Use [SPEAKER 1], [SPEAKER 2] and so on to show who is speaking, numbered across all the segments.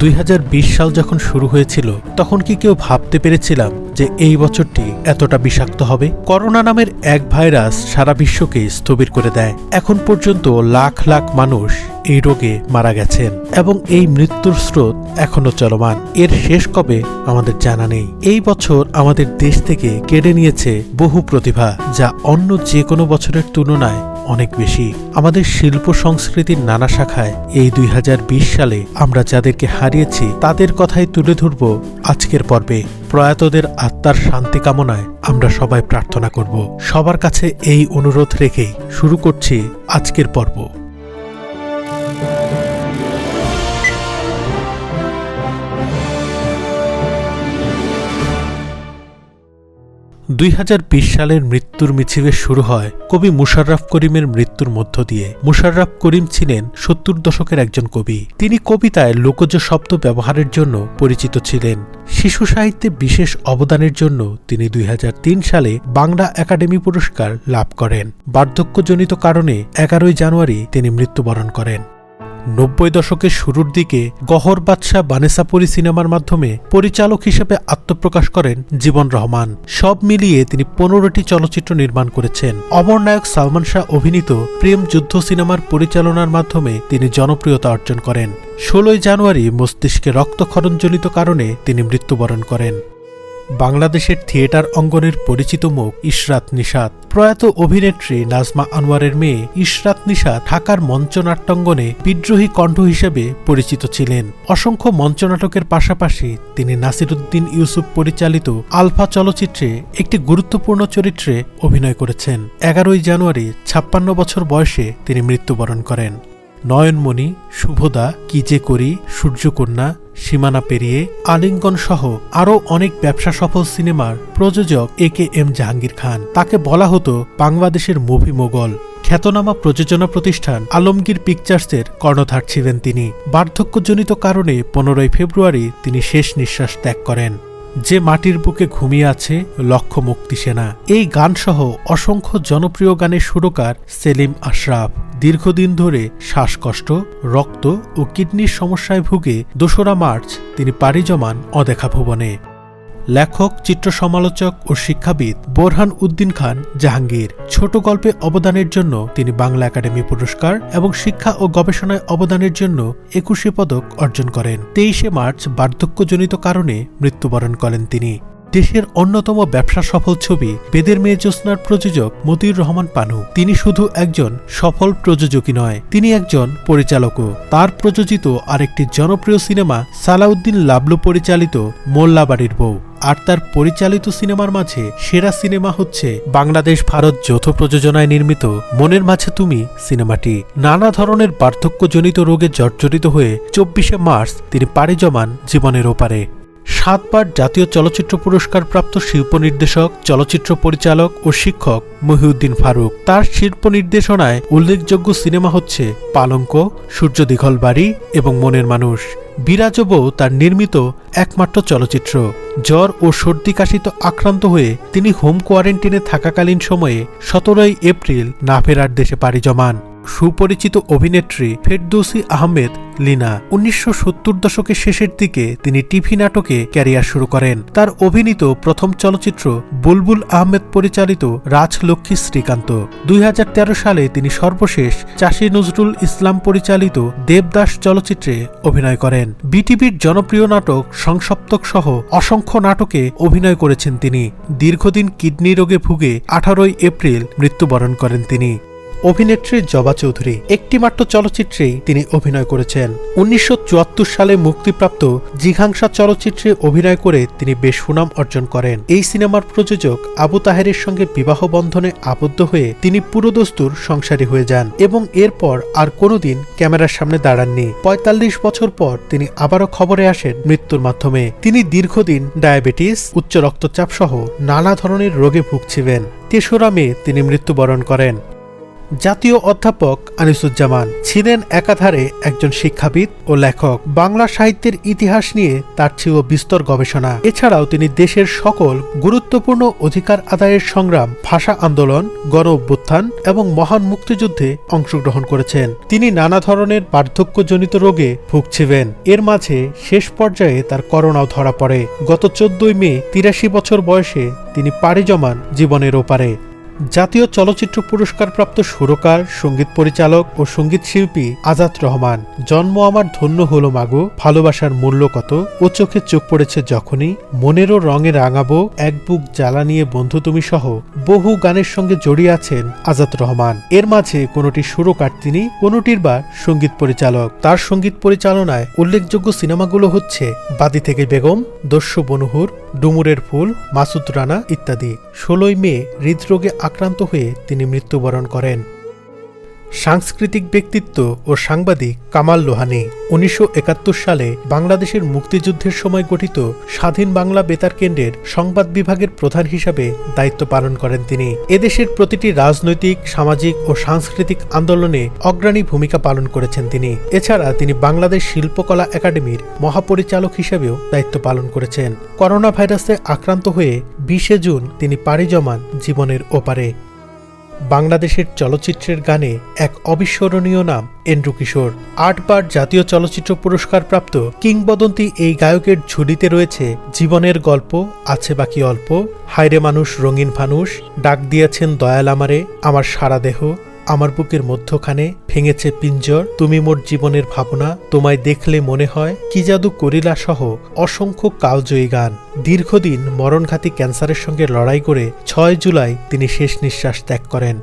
[SPEAKER 1] দুই সাল যখন শুরু হয়েছিল তখন কি কেউ ভাবতে পেরেছিলাম যে এই বছরটি এতটা বিষাক্ত হবে করোনা নামের এক ভাইরাস সারা বিশ্বকে স্থবির করে দেয় এখন পর্যন্ত লাখ লাখ মানুষ এই রোগে মারা গেছেন এবং এই মৃত্যুর স্রোত এখনো চলমান এর শেষ কবে আমাদের জানা নেই এই বছর আমাদের দেশ থেকে কেড়ে নিয়েছে বহু প্রতিভা যা অন্য যে কোনো বছরের তুলনায় অনেক বেশি আমাদের শিল্প সংস্কৃতির নানা শাখায় এই দুই সালে আমরা যাদেরকে হারিয়েছি তাদের কথাই তুলে ধরব আজকের পর্বে প্রয়াতদের আত্মার শান্তি কামনায় আমরা সবাই প্রার্থনা করব সবার কাছে এই অনুরোধ রেখেই শুরু করছি আজকের পর্ব দুই সালের মৃত্যুর মিছিলে শুরু হয় কবি মুশাররফ করিমের মৃত্যুর মধ্য দিয়ে মুশাররফ করিম ছিলেন সত্তর দশকের একজন কবি তিনি কবিতায় লোকজ শব্দ ব্যবহারের জন্য পরিচিত ছিলেন শিশু সাহিত্যে বিশেষ অবদানের জন্য তিনি দুই সালে বাংলা একাডেমি পুরস্কার লাভ করেন বার্ধক্যজনিত কারণে এগারোই জানুয়ারি তিনি মৃত্যুবরণ করেন নব্বই দশকের শুরুর দিকে গহর বাদশাহ বানেসাপুরি সিনেমার মাধ্যমে পরিচালক হিসেবে আত্মপ্রকাশ করেন জীবন রহমান সব মিলিয়ে তিনি পনেরোটি চলচ্চিত্র নির্মাণ করেছেন অমর নায়ক সালমান শাহ অভিনীত প্রেম যুদ্ধ সিনেমার পরিচালনার মাধ্যমে তিনি জনপ্রিয়তা অর্জন করেন ষোলোই জানুয়ারি মস্তিষ্কে রক্তক্ষরণজনিত কারণে তিনি মৃত্যুবরণ করেন বাংলাদেশের থিয়েটার অঙ্গনের পরিচিত মুখ ইশরাত নিষাদ প্রয়াত অভিনেত্রী নাজমা আনোয়ারের মেয়ে ইশরাত নিষাদ ঢাকার মঞ্চনাট্যঙ্গনে বিদ্রোহী কণ্ঠ হিসেবে পরিচিত ছিলেন অসংখ্য মঞ্চনাটকের পাশাপাশি তিনি নাসিরুদ্দিন ইউসুফ পরিচালিত আলফা চলচ্চিত্রে একটি গুরুত্বপূর্ণ চরিত্রে অভিনয় করেছেন এগারোই জানুয়ারি ছাপ্পান্ন বছর বয়সে তিনি মৃত্যুবরণ করেন নয়নমণি শুভদা কি যে করি সূর্যকন্যা সীমানা পেরিয়ে আলিঙ্গন সহ আরও অনেক ব্যবসা সফল সিনেমার প্রযোজক এ কে এম জাহাঙ্গীর খান তাকে বলা হতো বাংলাদেশের মুভি মোগল খ্যাতনামা প্রযোজনা প্রতিষ্ঠান আলমগীর পিকচার্সের কর্ণধার ছিলেন তিনি বার্ধক্যজনিত কারণে পনেরোই ফেব্রুয়ারি তিনি শেষ নিঃশ্বাস ত্যাগ করেন যে মাটির বুকে ঘুমিয়ে আছে লক্ষ্য মুক্তি সেনা এই গানসহ অসংখ্য জনপ্রিয় গানের সুরকার সেলিম আশরাফ দীর্ঘদিন ধরে শ্বাসকষ্ট রক্ত ও কিডনির সমস্যায় ভুগে দোসরা মার্চ তিনি পাড়ি জমান অদেখা ভুবনে লেখক চিত্র সমালোচক ও শিক্ষাবিদ বোরহান উদ্দিন খান জাহাঙ্গীর ছোট গল্পে অবদানের জন্য তিনি বাংলা একাডেমি পুরস্কার এবং শিক্ষা ও গবেষণায় অবদানের জন্য একুশে পদক অর্জন করেন তেইশে মার্চ বার্ধক্যজনিত কারণে মৃত্যুবরণ করেন তিনি দেশের অন্যতম ব্যবসা সফল ছবি বেদের মেয়ে জ্যোৎস্নার প্রযোজক মতিউর রহমান পানু তিনি শুধু একজন সফল প্রযোজকই নয় তিনি একজন পরিচালকও তার প্রযোজিত আরেকটি জনপ্রিয় সিনেমা সালাউদ্দিন লাবলু পরিচালিত মোল্লাবাড়ির বউ আর তার পরিচালিত সিনেমার মাঝে সেরা সিনেমা হচ্ছে বাংলাদেশ ভারত যৌথ প্রযোজনায় নির্মিত মনের মাঝে তুমি সিনেমাটি নানা ধরনের পার্থক্যজনিত রোগে জর্জরিত হয়ে চব্বিশে মার্চ তিনি পাড়ি জমান জীবনের ওপারে সাতবার জাতীয় চলচ্চিত্র পুরস্কার প্রাপ্ত শিল্প নির্দেশক চলচ্চিত্র পরিচালক ও শিক্ষক মহিউদ্দিন ফারুক তার শিল্প নির্দেশনায় উল্লেখযোগ্য সিনেমা হচ্ছে পালঙ্ক সূর্য দীঘল বাড়ি এবং মনের মানুষ বিরাজবও তার নির্মিত একমাত্র চলচ্চিত্র জ্বর ও সর্দি কাশিত আক্রান্ত হয়ে তিনি হোম কোয়ারেন্টিনে থাকাকালীন সময়ে সতেরোই এপ্রিল না ফেরার দেশে পাড়ি জমান সুপরিচিত অভিনেত্রী ফেরদৌসি আহমেদ লিনা উনিশশো দশকের শেষের দিকে তিনি টিভি নাটকে ক্যারিয়ার শুরু করেন তার অভিনীত প্রথম চলচ্চিত্র বুলবুল আহমেদ পরিচালিত রাজলক্ষ্মী শ্রীকান্ত দুই সালে তিনি সর্বশেষ চাষী নজরুল ইসলাম পরিচালিত দেবদাস চলচ্চিত্রে অভিনয় করেন বিটিভির জনপ্রিয় নাটক সংসপ্তক সহ অসংখ্য নাটকে অভিনয় করেছেন তিনি দীর্ঘদিন কিডনি রোগে ভুগে আঠারোই এপ্রিল মৃত্যুবরণ করেন তিনি অভিনেত্রী জবা চৌধুরী একটিমাত্র চলচ্চিত্রে তিনি অভিনয় করেছেন উনিশশো সালে মুক্তিপ্রাপ্ত জিঘাংসা চলচ্চিত্রে অভিনয় করে তিনি বেশ সুনাম অর্জন করেন এই সিনেমার প্রযোজক আবু তাহেরের সঙ্গে বিবাহ বন্ধনে আবদ্ধ হয়ে তিনি পুরোদস্তুর সংসারী হয়ে যান এবং এরপর আর কোনোদিন ক্যামেরার সামনে দাঁড়াননি পঁয়তাল্লিশ বছর পর তিনি আবারও খবরে আসেন মৃত্যুর মাধ্যমে তিনি দীর্ঘদিন ডায়াবেটিস উচ্চ রক্তচাপ সহ নানা ধরনের রোগে ভুগছিলেন তেসরা মে তিনি মৃত্যুবরণ করেন জাতীয় অধ্যাপক আনিসুজ্জামান ছিলেন একাধারে একজন শিক্ষাবিদ ও লেখক বাংলা সাহিত্যের ইতিহাস নিয়ে তার ছিল বিস্তর গবেষণা এছাড়াও তিনি দেশের সকল গুরুত্বপূর্ণ অধিকার আদায়ের সংগ্রাম ভাষা আন্দোলন গণ অভ্যুত্থান এবং মহান মুক্তিযুদ্ধে অংশগ্রহণ করেছেন তিনি নানা ধরনের বার্ধক্যজনিত রোগে ভুগছিলেন এর মাঝে শেষ পর্যায়ে তার করোনাও ধরা পড়ে গত চোদ্দই মে তিরাশি বছর বয়সে তিনি পাড়ি জমান জীবনের ওপারে জাতীয় চলচ্চিত্র পুরস্কারপ্রাপ্ত সুরকার সঙ্গীত পরিচালক ও সঙ্গীত শিল্পী আজাদ রহমান জন্ম আমার ধন্য হলো মাগো ভালোবাসার মূল্য কত ও চোখে চোখ পড়েছে যখনই মনেরও রঙে রাঙাবো এক বুক জ্বালা নিয়ে বন্ধু তুমি সহ বহু গানের সঙ্গে জড়িয়ে আছেন আজাদ রহমান এর মাঝে কোনোটি সুরকার তিনি কোনোটির বা সঙ্গীত পরিচালক তার সঙ্গীত পরিচালনায় উল্লেখযোগ্য সিনেমাগুলো হচ্ছে বাদি থেকে বেগম দস্যু বনুহুর ডুমুরের ফুল মাসুদ রানা ইত্যাদি ষোলোই মে হৃদরোগে আক্রান্ত হয়ে তিনি মৃত্যুবরণ করেন সাংস্কৃতিক ব্যক্তিত্ব ও সাংবাদিক কামাল লোহানি উনিশশো সালে বাংলাদেশের মুক্তিযুদ্ধের সময় গঠিত স্বাধীন বাংলা বেতার কেন্দ্রের সংবাদ বিভাগের প্রধান হিসাবে দায়িত্ব পালন করেন তিনি এদেশের প্রতিটি রাজনৈতিক সামাজিক ও সাংস্কৃতিক আন্দোলনে অগ্রণী ভূমিকা পালন করেছেন তিনি এছাড়া তিনি বাংলাদেশ শিল্পকলা একাডেমির মহাপরিচালক হিসেবেও দায়িত্ব পালন করেছেন করোনা ভাইরাসে আক্রান্ত হয়ে বিশে জুন তিনি পাড়ি জমান জীবনের ওপারে বাংলাদেশের চলচ্চিত্রের গানে এক অবিস্মরণীয় নাম এন্ড্রু কিশোর আটবার জাতীয় চলচ্চিত্র পুরস্কার প্রাপ্ত কিংবদন্তি এই গায়কের ঝুলিতে রয়েছে জীবনের গল্প আছে বাকি অল্প হাইরে মানুষ রঙিন ফানুষ ডাক দিয়েছেন দয়াল আমারে আমার সারা দেহ আমার বুকের মধ্যখানে ভেঙেছে পিঞ্জর তুমি মোর জীবনের ভাবনা তোমায় দেখলে মনে হয় কি জাদু করিলা সহ অসংখ্য কালজয়ী গান দীর্ঘদিন মরণঘাতী ক্যান্সারের সঙ্গে লড়াই করে ছয় জুলাই তিনি শেষ নিঃশ্বাস ত্যাগ করেন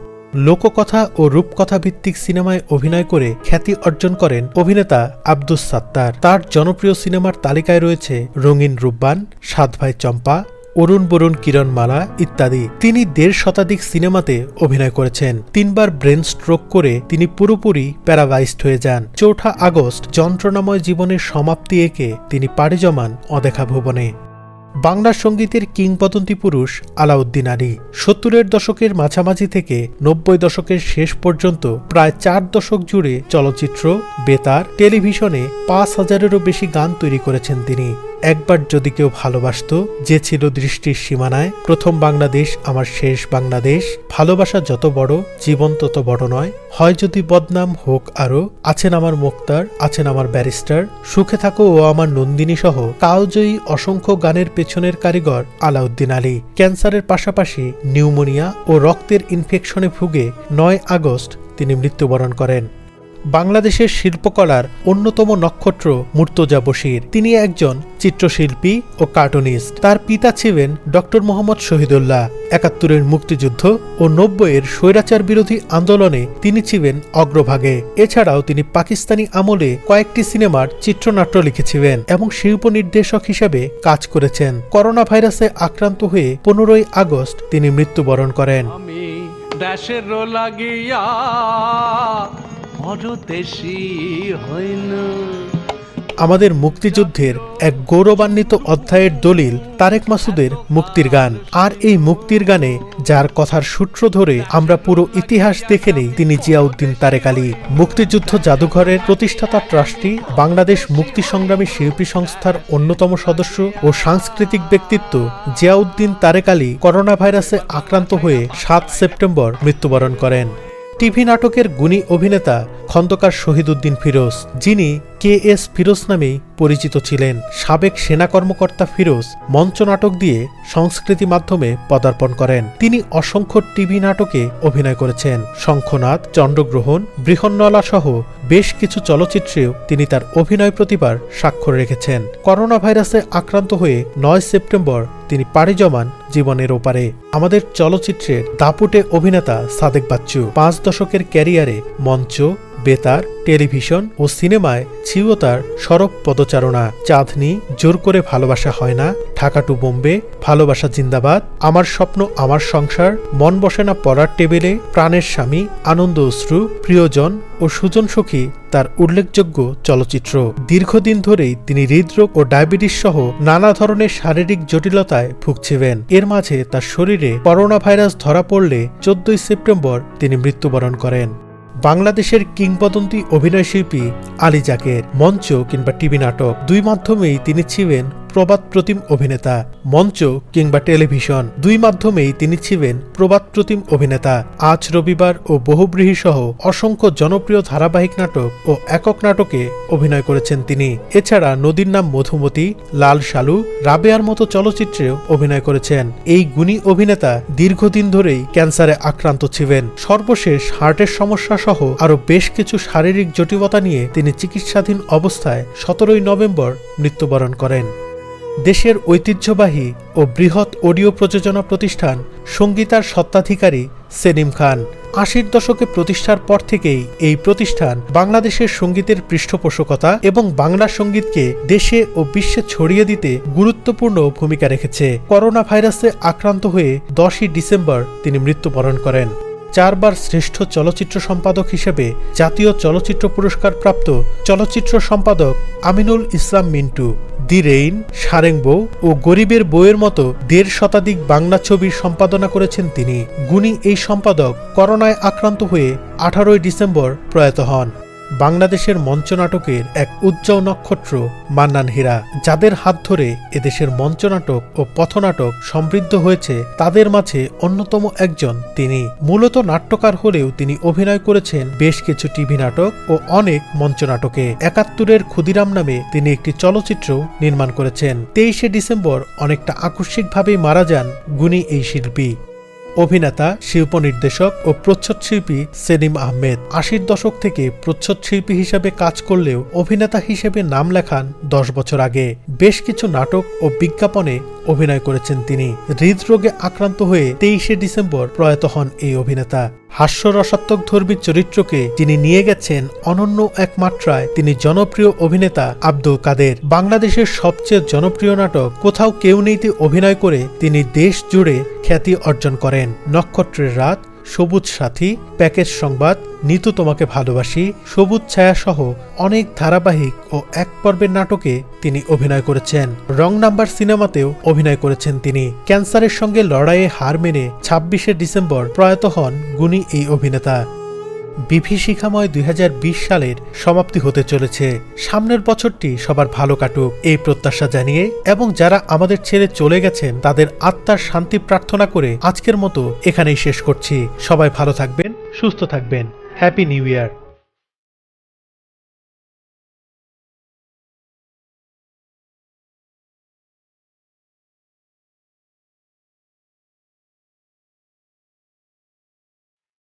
[SPEAKER 1] লোককথা ও রূপকথা ভিত্তিক সিনেমায় অভিনয় করে খ্যাতি অর্জন করেন অভিনেতা আব্দুস সাত্তার তার জনপ্রিয় সিনেমার তালিকায় রয়েছে রঙিন রূপবান সাত ভাই চম্পা অরুণ বরুণ কিরণ মালা ইত্যাদি তিনি দেড় শতাধিক সিনেমাতে অভিনয় করেছেন তিনবার ব্রেন স্ট্রোক করে তিনি পুরোপুরি প্যারালাইজড হয়ে যান চৌঠা আগস্ট যন্ত্রণাময় জীবনের সমাপ্তি এঁকে তিনি পাড়ি জমান অদেখা ভুবনে বাংলা সঙ্গীতের কিংবদন্তি পুরুষ আলাউদ্দিন আলী সত্তরের দশকের মাঝামাঝি থেকে নব্বই দশকের শেষ পর্যন্ত প্রায় চার দশক জুড়ে চলচ্চিত্র বেতার টেলিভিশনে পাঁচ হাজারেরও বেশি গান তৈরি করেছেন তিনি একবার যদি কেউ ভালোবাসত যে ছিল দৃষ্টির সীমানায় প্রথম বাংলাদেশ আমার শেষ বাংলাদেশ ভালোবাসা যত বড় জীবন তত বড় নয় হয় যদি বদনাম হোক আরও আছেন আমার মোক্তার আছেন আমার ব্যারিস্টার সুখে থাকো ও আমার নন্দিনী সহ যেই অসংখ্য গানের পেছনের কারিগর আলাউদ্দিন আলী ক্যান্সারের পাশাপাশি নিউমোনিয়া ও রক্তের ইনফেকশনে ভুগে নয় আগস্ট তিনি মৃত্যুবরণ করেন বাংলাদেশের শিল্পকলার অন্যতম নক্ষত্র মুর্তজা বশির তিনি একজন চিত্রশিল্পী ও কার্টুনিস্ট তার পিতা ছিলেন ডক্টর মোহাম্মদ শহীদুল্লাহ একাত্তরের মুক্তিযুদ্ধ ও নব্বইয়ের স্বৈরাচার বিরোধী আন্দোলনে তিনি ছিলেন অগ্রভাগে এছাড়াও তিনি পাকিস্তানি আমলে কয়েকটি সিনেমার চিত্রনাট্য লিখেছিলেন এবং শিল্প নির্দেশক হিসেবে কাজ করেছেন করোনা ভাইরাসে আক্রান্ত হয়ে পনেরোই আগস্ট তিনি মৃত্যুবরণ করেন আমাদের মুক্তিযুদ্ধের এক গৌরবান্বিত অধ্যায়ের দলিল তারেক মাসুদের মুক্তির গান আর এই মুক্তির গানে যার কথার সূত্র ধরে আমরা পুরো ইতিহাস দেখে নেই তিনি জিয়াউদ্দিন তারেক আলী মুক্তিযুদ্ধ জাদুঘরের প্রতিষ্ঠাতা ট্রাস্টি বাংলাদেশ মুক্তি সংগ্রামী শিল্পী সংস্থার অন্যতম সদস্য ও সাংস্কৃতিক ব্যক্তিত্ব জিয়াউদ্দিন তারেক আলী করোনা ভাইরাসে আক্রান্ত হয়ে সাত সেপ্টেম্বর মৃত্যুবরণ করেন টিভি নাটকের গুণী অভিনেতা খন্দকার শহীদুদ্দিন ফিরোজ যিনি কে এস ফিরোজ নামেই পরিচিত ছিলেন সাবেক সেনা কর্মকর্তা ফিরোজ মঞ্চ নাটক দিয়ে সংস্কৃতি মাধ্যমে পদার্পণ করেন তিনি অসংখ্য টিভি নাটকে অভিনয় করেছেন শঙ্খনাথ চন্দ্রগ্রহণ বৃহন্নলা সহ বেশ কিছু চলচ্চিত্রেও তিনি তার অভিনয় প্রতিভার স্বাক্ষর রেখেছেন করোনা ভাইরাসে আক্রান্ত হয়ে নয় সেপ্টেম্বর তিনি পাড়ি জমান জীবনের ওপারে আমাদের চলচ্চিত্রের দাপুটে অভিনেতা সাদেক বাচ্চু পাঁচ দশকের ক্যারিয়ারে মঞ্চ বেতার টেলিভিশন ও সিনেমায় ছিউতার সরব পদচারণা চাঁদনি জোর করে ভালোবাসা হয় না ঢাকা টু বোম্বে ভালোবাসা জিন্দাবাদ আমার স্বপ্ন আমার সংসার মন বসে না পড়ার টেবিলে প্রাণের স্বামী আনন্দ অশ্রু প্রিয়জন ও সুজন সখী তার উল্লেখযোগ্য চলচ্চিত্র দীর্ঘদিন ধরেই তিনি হৃদরোগ ও ডায়াবেটিস সহ নানা ধরনের শারীরিক জটিলতায় ভুগছিলেন এর মাঝে তার শরীরে করোনা ভাইরাস ধরা পড়লে চোদ্দই সেপ্টেম্বর তিনি মৃত্যুবরণ করেন বাংলাদেশের কিংবদন্তি অভিনয়শিল্পী আলী জাকের মঞ্চ কিংবা টিভি নাটক দুই মাধ্যমেই তিনি ছিলেন প্রবাদ প্রতিম অভিনেতা মঞ্চ কিংবা টেলিভিশন দুই মাধ্যমেই তিনি ছিলেন প্রবাদ প্রতিম অভিনেতা আজ রবিবার ও বহুব্রীহী সহ অসংখ্য জনপ্রিয় ধারাবাহিক নাটক ও একক নাটকে অভিনয় করেছেন তিনি এছাড়া নদীর নাম মধুমতি লাল শালু রাবেয়ার মতো চলচ্চিত্রেও অভিনয় করেছেন এই গুণী অভিনেতা দীর্ঘদিন ধরেই ক্যান্সারে আক্রান্ত ছিলেন সর্বশেষ হার্টের সমস্যা সহ আরও বেশ কিছু শারীরিক জটিলতা নিয়ে তিনি চিকিৎসাধীন অবস্থায় সতেরোই নভেম্বর মৃত্যুবরণ করেন দেশের ঐতিহ্যবাহী ও বৃহৎ অডিও প্রযোজনা প্রতিষ্ঠান সঙ্গীতার সত্ত্বাধিকারী সেলিম খান আশির দশকে প্রতিষ্ঠার পর থেকেই এই প্রতিষ্ঠান বাংলাদেশের সঙ্গীতের পৃষ্ঠপোষকতা এবং বাংলা সঙ্গীতকে দেশে ও বিশ্বে ছড়িয়ে দিতে গুরুত্বপূর্ণ ভূমিকা রেখেছে করোনা ভাইরাসে আক্রান্ত হয়ে দশই ডিসেম্বর তিনি মৃত্যুবরণ করেন চারবার শ্রেষ্ঠ চলচ্চিত্র সম্পাদক হিসেবে জাতীয় চলচ্চিত্র পুরস্কার প্রাপ্ত চলচ্চিত্র সম্পাদক আমিনুল ইসলাম মিন্টু দি রেইন সারেং বউ ও গরিবের বইয়ের মতো দেড় শতাধিক বাংলা ছবির সম্পাদনা করেছেন তিনি গুণী এই সম্পাদক করোনায় আক্রান্ত হয়ে আঠারোই ডিসেম্বর প্রয়াত হন বাংলাদেশের মঞ্চনাটকের এক উজ্জ্বল নক্ষত্র মান্নান হীরা যাদের হাত ধরে এদেশের মঞ্চনাটক ও পথনাটক সমৃদ্ধ হয়েছে তাদের মাঝে অন্যতম একজন তিনি মূলত নাট্যকার হলেও তিনি অভিনয় করেছেন বেশ কিছু টিভি নাটক ও অনেক মঞ্চনাটকে একাত্তরের ক্ষুদিরাম নামে তিনি একটি চলচ্চিত্র নির্মাণ করেছেন তেইশে ডিসেম্বর অনেকটা আকস্মিকভাবেই মারা যান গুণী এই শিল্পী অভিনেতা শিল্প নির্দেশক ও প্রচ্ছদ শিল্পী সেলিম আহমেদ আশির দশক থেকে প্রচ্ছদ শিল্পী হিসেবে কাজ করলেও অভিনেতা হিসেবে নাম লেখান দশ বছর আগে বেশ কিছু নাটক ও বিজ্ঞাপনে অভিনয় করেছেন তিনি হৃদরোগে আক্রান্ত হয়ে তেইশে ডিসেম্বর প্রয়াত হন এই অভিনেতা হাস্যরসাত্মক ধর্মীর চরিত্রকে তিনি নিয়ে গেছেন অনন্য এক মাত্রায় তিনি জনপ্রিয় অভিনেতা আব্দুল কাদের বাংলাদেশের সবচেয়ে জনপ্রিয় নাটক কোথাও কেউ নেইতে অভিনয় করে তিনি দেশ জুড়ে খ্যাতি অর্জন করেন নক্ষত্রের রাত সবুজ সাথী প্যাকেজ সংবাদ নিতু তোমাকে ভালোবাসি সবুজ ছায়া সহ অনেক ধারাবাহিক ও এক পর্বের নাটকে তিনি অভিনয় করেছেন রং নাম্বার সিনেমাতেও অভিনয় করেছেন তিনি ক্যান্সারের সঙ্গে লড়াইয়ে হার মেনে ছাব্বিশে ডিসেম্বর প্রয়াত হন গুণী এই অভিনেতা বিভীষিকাময় দুই সালের সমাপ্তি হতে চলেছে সামনের বছরটি সবার ভালো কাটুক এই প্রত্যাশা জানিয়ে এবং যারা আমাদের ছেড়ে চলে গেছেন তাদের আত্মার শান্তি প্রার্থনা করে আজকের মতো এখানেই শেষ করছি সবাই ভালো থাকবেন সুস্থ থাকবেন হ্যাপি নিউ ইয়ার